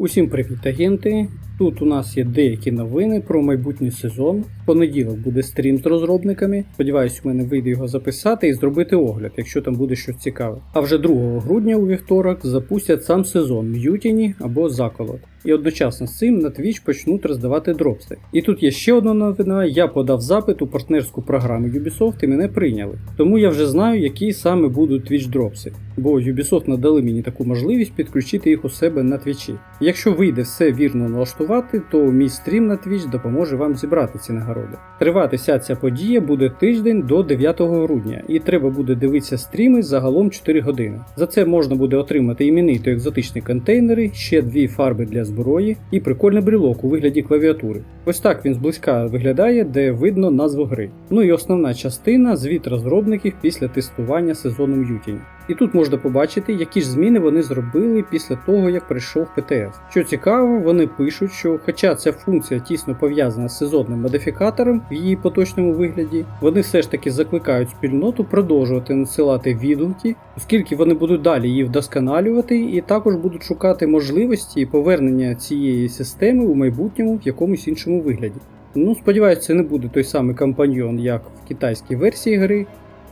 Усім привіт, агенти! Тут у нас є деякі новини про майбутній сезон. В понеділок буде стрім з розробниками. Сподіваюсь, у мене вийде його записати і зробити огляд, якщо там буде щось цікаве. А вже 2 грудня у вівторок запустять сам сезон М'ютіні або Заколот. І одночасно з цим на Twitch почнуть роздавати дропси. І тут є ще одна новина: я подав запит у партнерську програму Ubisoft і мене прийняли. Тому я вже знаю, які саме будуть Twitch дропси. Бо Ubisoft надали мені таку можливість підключити їх у себе на твічі. Якщо вийде все вірно налаштувати, то мій стрім на Twitch допоможе вам зібрати ці нагороди. Тривати вся ця подія буде тиждень до 9 грудня, і треба буде дивитися стріми загалом 4 години. За це можна буде отримати іменні екзотичні контейнери, ще дві фарби для зброї і прикольний брілок у вигляді клавіатури. Ось так він зблизька виглядає, де видно назву гри. Ну і основна частина звіт розробників після тестування сезону М'ютінь. І тут можна побачити, які ж зміни вони зробили після того, як прийшов ПТС. Що цікаво, вони пишуть, що хоча ця функція тісно пов'язана з сезонним модифікатором в її поточному вигляді, вони все ж таки закликають спільноту продовжувати надсилати відгуки, оскільки вони будуть далі її вдосконалювати і також будуть шукати можливості повернення цієї системи у майбутньому в якомусь іншому вигляді. Ну, сподіваюся, це не буде той самий компаньйон, як в китайській версії гри,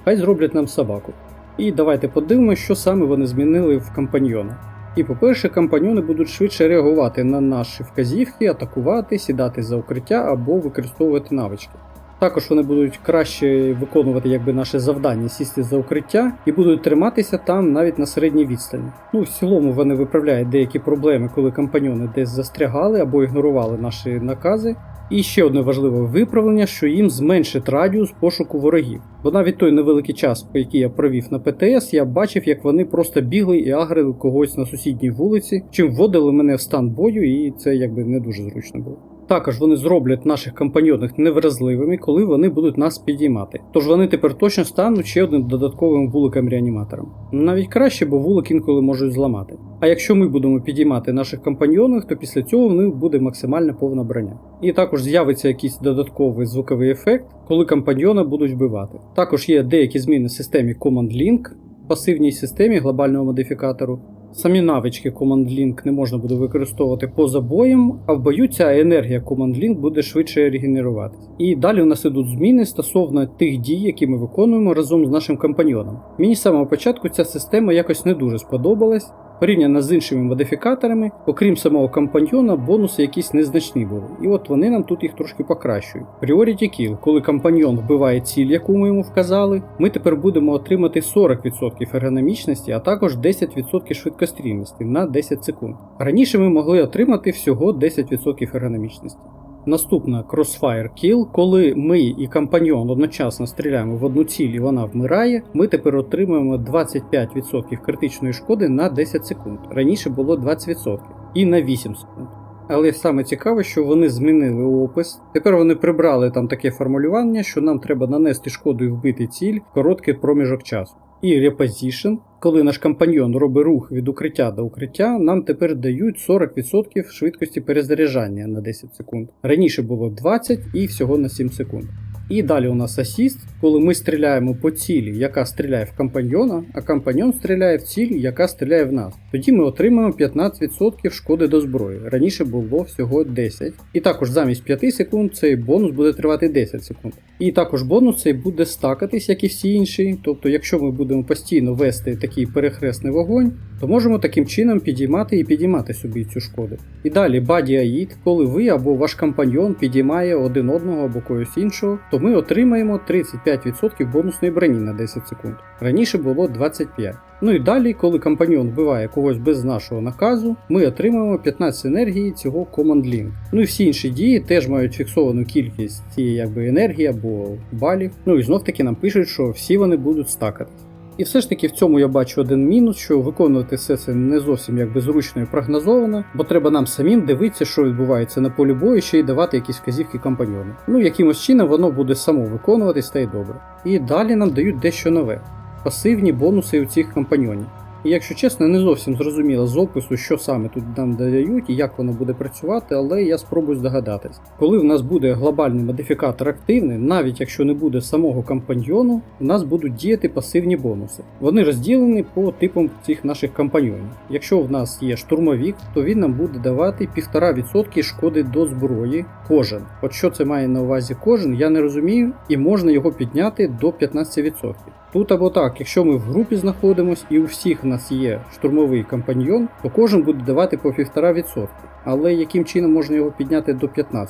хай зроблять нам собаку. І давайте подивимося, що саме вони змінили в компаньйона. І по-перше, компаньйони будуть швидше реагувати на наші вказівки, атакувати, сідати за укриття або використовувати навички. Також вони будуть краще виконувати якби наше завдання сісти за укриття і будуть триматися там навіть на середній відстані. Ну, в цілому вони виправляють деякі проблеми, коли компаньйони десь застрягали або ігнорували наші накази. І ще одне важливе виправлення, що їм зменшить радіус пошуку ворогів. Бо навіть той невеликий час, який я провів на ПТС, я бачив, як вони просто бігли і агрили когось на сусідній вулиці, чим вводили мене в стан бою, і це якби не дуже зручно було. Також вони зроблять наших компаньйонів невразливими, коли вони будуть нас підіймати. Тож вони тепер точно стануть ще одним додатковим вуликом реаніматором. Навіть краще, бо вулик інколи можуть зламати. А якщо ми будемо підіймати наших компаньйонів, то після цього в них буде максимально повна броня. І також з'явиться якийсь додатковий звуковий ефект, коли компаньйони будуть вбивати. Також є деякі зміни в системі Command Link, пасивній системі глобального модифікатору. Самі навички Command Link не можна буде використовувати поза боєм, а в бою ця енергія Command Link буде швидше регенерувати. І далі у нас ідуть зміни стосовно тих дій, які ми виконуємо разом з нашим компаньйоном. Мені з самого початку ця система якось не дуже сподобалась. Порівняно з іншими модифікаторами, окрім самого компаньйона, бонуси якісь незначні були. І от вони нам тут їх трошки покращують. Priority Kill, коли компаньйон вбиває ціль, яку ми йому вказали, ми тепер будемо отримати 40% ергономічності, а також 10% швидкострільності на 10 секунд. Раніше ми могли отримати всього 10% ергономічності. Наступна Crossfire Kill, коли ми і компаньйон одночасно стріляємо в одну ціль і вона вмирає, ми тепер отримуємо 25% критичної шкоди на 10 секунд. Раніше було 20% і на 8 секунд. Але саме цікаве, що вони змінили опис. Тепер вони прибрали там таке формулювання, що нам треба нанести шкоду і вбити ціль в короткий проміжок часу. І Reposition, коли наш компаньйон робить рух від укриття до укриття, нам тепер дають 40% швидкості перезаряджання на 10 секунд. Раніше було 20 і всього на 7 секунд. І далі у нас асіст, коли ми стріляємо по цілі, яка стріляє в компаньйона, а компаньон стріляє в ціль, яка стріляє в нас. Тоді ми отримаємо 15% шкоди до зброї. Раніше було всього 10. І також замість 5 секунд цей бонус буде тривати 10 секунд. І також бонус цей буде стакатись, як і всі інші. Тобто, якщо ми будемо постійно вести такий перехресний вогонь, то можемо таким чином підіймати і підіймати собі цю шкоду. І далі Body Aid, коли ви або ваш компаньйон підіймає один одного або когось іншого, то ми отримаємо 35% бонусної броні на 10 секунд. Раніше було 25. Ну і далі, коли компаньйон вбиває когось без нашого наказу, ми отримаємо 15 енергії цього Command Link. Ну і всі інші дії теж мають фіксовану кількість цієї якби енергії або балів. Ну і знов таки нам пишуть, що всі вони будуть стакати. І все ж таки в цьому я бачу один мінус, що виконувати все це не зовсім якби зручно і прогнозовано, бо треба нам самим дивитися, що відбувається на полі бою, ще й давати якісь вказівки компаньйону. Ну якимось чином воно буде само виконуватись та й добре. І далі нам дають дещо нове пасивні бонуси у цих компаньйонів. І якщо чесно, не зовсім зрозуміло з опису, що саме тут нам дають і як воно буде працювати, але я спробую здогадатись. Коли в нас буде глобальний модифікатор активний, навіть якщо не буде самого компаньйону, у нас будуть діяти пасивні бонуси. Вони розділені по типам цих наших компаньйонів. Якщо в нас є штурмовік, то він нам буде давати 1,5% шкоди до зброї кожен. От що це має на увазі кожен, я не розумію, і можна його підняти до 15%. Тут або так, якщо ми в групі знаходимося і у всіх в нас є штурмовий компаньйон, то кожен буде давати по 1,5%. Але яким чином можна його підняти до 15%?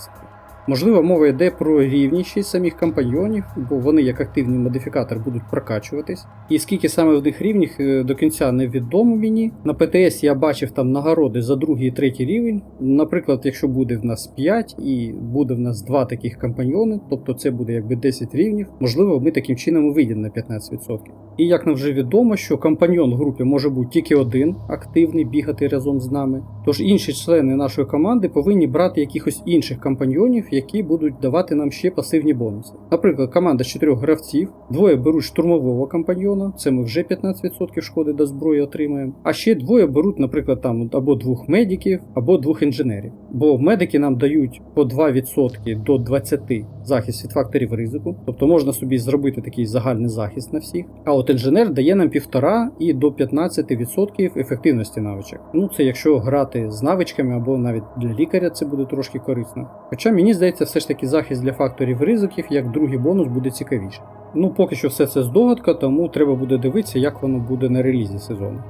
Можливо, мова йде про рівність самих компаньйонів, бо вони як активний модифікатор будуть прокачуватись. І скільки саме в них рівнів е, до кінця невідомо мені. На ПТС я бачив там нагороди за другий і третій рівень. Наприклад, якщо буде в нас 5 і буде в нас два таких компаньйони, тобто це буде якби 10 рівнів, можливо, ми таким чином і вийдемо на 15%. І як нам вже відомо, що компаньйон в групі може бути тільки один активний бігати разом з нами. Тож інші члени нашої команди повинні брати якихось інших компаньйонів, які будуть давати нам ще пасивні бонуси. Наприклад, команда з чотирьох гравців, двоє беруть штурмового компаньйона, це ми вже 15% шкоди до зброї отримаємо. А ще двоє беруть, наприклад, там або двох медиків, або двох інженерів. Бо медики нам дають по 2% до 20% захист від факторів ризику, тобто можна собі зробити такий загальний захист на всіх. А от інженер дає нам 1,5 і до 15% ефективності навичок. Ну це якщо грати з навичками або навіть для лікаря це буде трошки корисно. Хоча мені здається, все ж таки захист для факторів ризиків як другий бонус буде цікавіше. Ну поки що все це здогадка, тому треба буде дивитися, як воно буде на релізі сезону.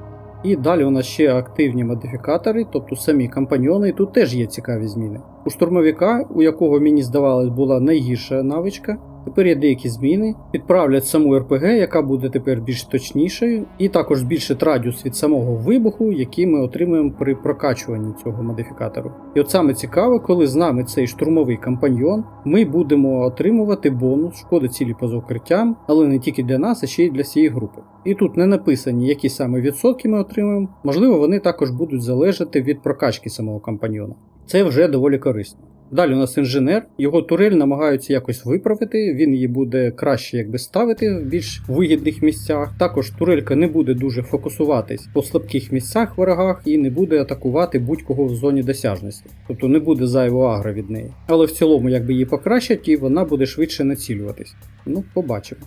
І далі у нас ще активні модифікатори, тобто самі компаньйони, і тут теж є цікаві зміни. У штурмовика, у якого мені здавалось була найгірша навичка, тепер є деякі зміни, підправлять саму РПГ, яка буде тепер більш точнішою, і також збільшить радіус від самого вибуху, який ми отримуємо при прокачуванні цього модифікатору. І от саме цікаво, коли з нами цей штурмовий компаньйон, ми будемо отримувати бонус шкоди цілі поза укриттям, але не тільки для нас, а ще й для всієї групи. І тут не написані, які саме відсотки ми отримуємо, можливо, вони також будуть залежати від прокачки самого компаньйона. Це вже доволі корисно. Далі у нас інженер, його турель намагаються якось виправити, він її буде краще якби ставити в більш вигідних місцях. Також турелька не буде дуже фокусуватись по слабких місцях ворогах і не буде атакувати будь-кого в зоні досяжності, тобто не буде зайвого агро від неї. Але в цілому, якби її покращать, і вона буде швидше націлюватись. Ну, побачимо.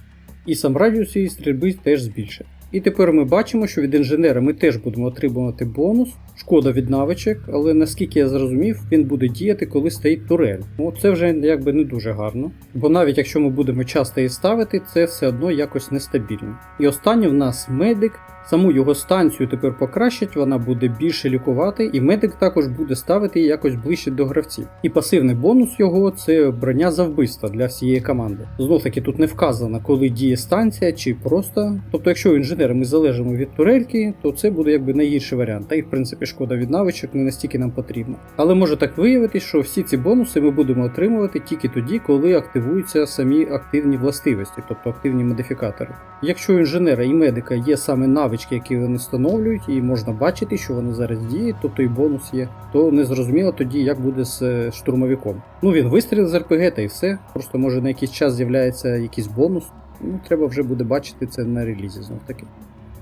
І сам радіус її стрільби теж збільшить. І тепер ми бачимо, що від інженера ми теж будемо отримувати бонус, шкода від навичок, але наскільки я зрозумів, він буде діяти, коли стоїть турель. Ну, це вже якби не дуже гарно. Бо навіть якщо ми будемо часто її ставити, це все одно якось нестабільно. І останнє в нас медик. Саму його станцію тепер покращать, вона буде більше лікувати, і медик також буде ставити її якось ближче до гравців. І пасивний бонус його це броня за вбивство для всієї команди. Знов таки тут не вказано, коли діє станція чи просто. Тобто, якщо інженери ми залежимо від турельки, то це буде якби найгірший варіант. Та й в принципі шкода від навичок не настільки нам потрібна. Але може так виявитись, що всі ці бонуси ми будемо отримувати тільки тоді, коли активуються самі активні властивості, тобто активні модифікатори. Якщо у інженера і медика є саме навички, які вони встановлюють, і можна бачити, що вони зараз діють, тобто і бонус є, то не зрозуміло тоді, як буде з е, штурмовиком. Ну він вистрілив з РПГ та і все. Просто може на якийсь час з'являється якийсь бонус. Ну, треба вже буде бачити це на релізі знов таки.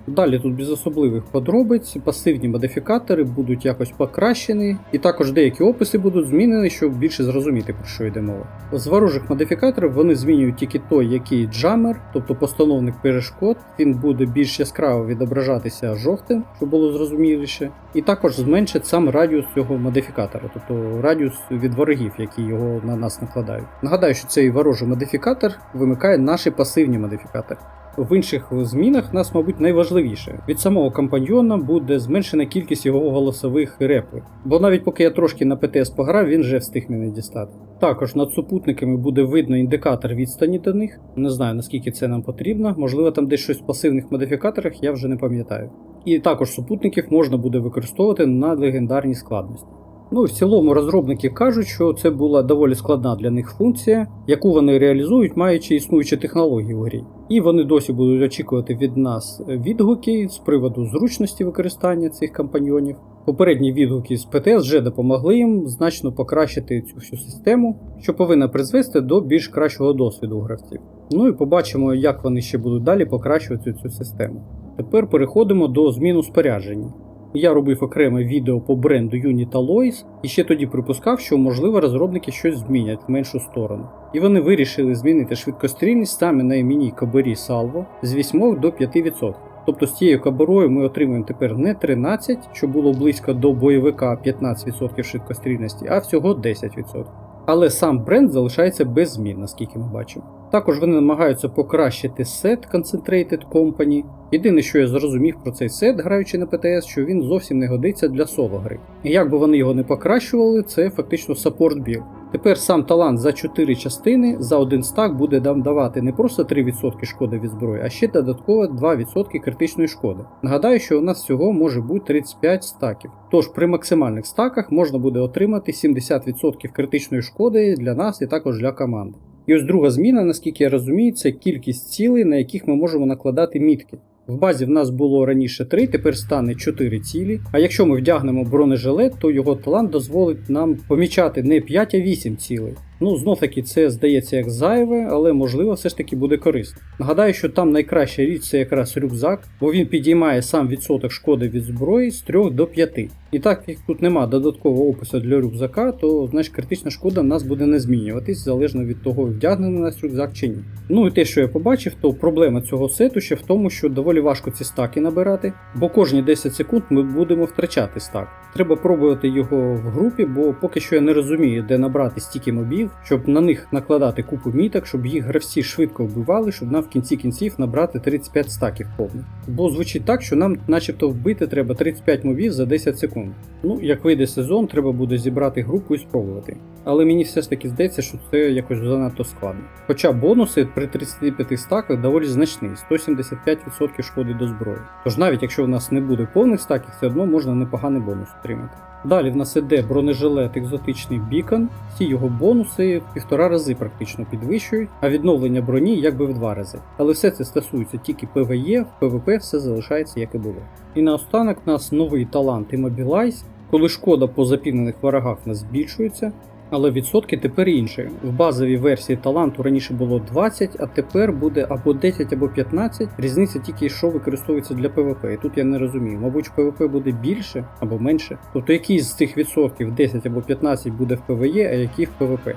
Далі тут без особливих подробиць, пасивні модифікатори будуть якось покращені, і також деякі описи будуть змінені, щоб більше зрозуміти, про що йде мова. З ворожих модифікаторів вони змінюють тільки той, який джамер, тобто постановник перешкод, він буде більш яскраво відображатися жовтим, щоб було зрозуміліше, і також зменшить сам радіус цього модифікатора, тобто радіус від ворогів, які його на нас накладають. Нагадаю, що цей ворожий модифікатор вимикає наші пасивні модифікатори. В інших змінах нас, мабуть, найважливіше. Від самого компаньйона буде зменшена кількість його голосових реплик. Бо навіть поки я трошки на ПТС пограв, він вже встиг мене дістати. Також над супутниками буде видно індикатор відстані до них. Не знаю наскільки це нам потрібно. Можливо, там десь щось в пасивних модифікаторах, я вже не пам'ятаю. І також супутників можна буде використовувати на легендарній складності. Ну, в цілому розробники кажуть, що це була доволі складна для них функція, яку вони реалізують, маючи існуючі технології у грі. І вони досі будуть очікувати від нас відгуки з приводу зручності використання цих компаньйонів. Попередні відгуки з ПТС вже допомогли їм значно покращити цю всю систему, що повинна призвести до більш кращого досвіду гравців. Ну і побачимо, як вони ще будуть далі покращувати цю систему. Тепер переходимо до змін у спорядженні. Я робив окреме відео по бренду Unit Alloys і ще тоді припускав, що можливо розробники щось змінять в меншу сторону. І вони вирішили змінити швидкострільність саме на іменній кабарі Salvo з 8 до 5%. Тобто з цією кабарою ми отримуємо тепер не 13, що було близько до бойовика 15% швидкострільності, а всього 10%. Але сам бренд залишається без змін, наскільки ми бачимо. Також вони намагаються покращити сет Concentrated Company. Єдине, що я зрозумів про цей сет, граючи на ПТС, що він зовсім не годиться для соло гри. І як би вони його не покращували, це фактично саппорт біл. Тепер сам талант за 4 частини за один стак буде давати не просто 3% шкоди від зброї, а ще додатково 2% критичної шкоди. Нагадаю, що у нас всього може бути 35 стаків. Тож при максимальних стаках можна буде отримати 70% критичної шкоди для нас і також для команди. І ось друга зміна, наскільки я розумію, це кількість цілей, на яких ми можемо накладати мітки. В базі в нас було раніше 3, тепер стане 4 цілі. А якщо ми вдягнемо бронежилет, то його талант дозволить нам помічати не 5, а 8 цілей. Ну, знов таки, це здається як зайве, але можливо все ж таки буде корисно. Нагадаю, що там найкраща річ це якраз рюкзак, бо він підіймає сам відсоток шкоди від зброї з 3 до 5. І так як тут нема додаткового опису для рюкзака, то значить критична шкода в нас буде не змінюватись залежно від того, вдягнений нас рюкзак чи ні. Ну і те, що я побачив, то проблема цього сету ще в тому, що доволі важко ці стаки набирати, бо кожні 10 секунд ми будемо втрачати стак. Треба пробувати його в групі, бо поки що я не розумію, де набрати стільки мобів, щоб на них накладати купу міток, щоб їх гравці швидко вбивали, щоб нам в кінці кінців набрати 35 стаків повних. Бо звучить так, що нам, начебто, вбити треба 35 мобів за 10 секунд. Ну, як вийде сезон, треба буде зібрати групу і спробувати. Але мені все ж таки здається, що це якось занадто складно. Хоча бонуси при 35 стаках доволі значні 175% шкоди до зброї. Тож навіть якщо в нас не буде повних стаків, все одно можна непоганий бонус отримати. Далі в нас іде бронежилет екзотичний бікон, всі його бонуси в півтора рази практично підвищують, а відновлення броні якби в два рази. Але все це стосується тільки ПВЕ, в ПВП все залишається як і було. І наостанок у нас новий талант Immobilize, коли шкода по запінених ворогах нас збільшується, але відсотки тепер інші. В базовій версії таланту раніше було 20, а тепер буде або 10, або 15. Різниця тільки що використовується для ПВП. І тут я не розумію. Мабуть, ПВП буде більше або менше. Тобто який з цих відсотків 10 або 15 буде в ПВЕ, а який в ПВП.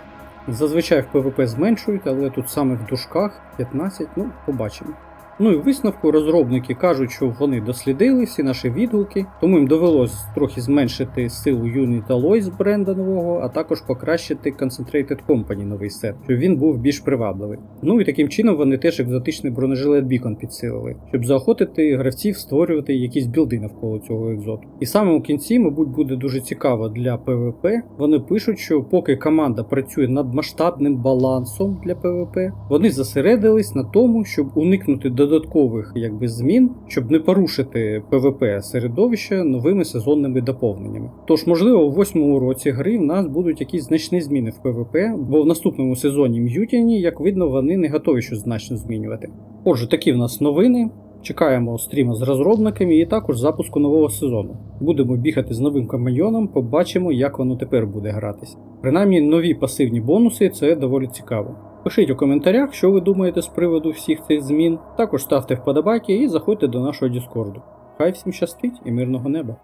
Зазвичай в ПВП зменшують, але тут саме в дужках 15, ну, побачимо. Ну і висновку розробники кажуть, що вони дослідили всі наші відгуки, тому їм довелось трохи зменшити силу Unit Alloy бренда нового, а також покращити Concentrated Company новий сет, щоб він був більш привабливий. Ну і таким чином вони теж екзотичний бронежилет Beacon підсилили, щоб заохотити гравців створювати якісь білди навколо цього екзоту. І саме у кінці, мабуть, буде дуже цікаво для PvP. Вони пишуть, що поки команда працює над масштабним балансом для PvP, вони зосередились на тому, щоб уникнути додаткових якби змін, щоб не порушити PvP середовище новими сезонними доповненнями. Тож, можливо, у восьмому році гри в нас будуть якісь значні зміни в PvP, бо в наступному сезоні М'ютіні, як видно, вони не готові щось значно змінювати. Отже, такі в нас новини. Чекаємо стріма з розробниками і також запуску нового сезону. Будемо бігати з новим компаньйоном, побачимо, як воно тепер буде гратись. Принаймні, нові пасивні бонуси це доволі цікаво. Пишіть у коментарях, що ви думаєте з приводу всіх цих змін. Також ставте вподобайки і заходьте до нашого Діскорду. Хай всім щастить і мирного неба!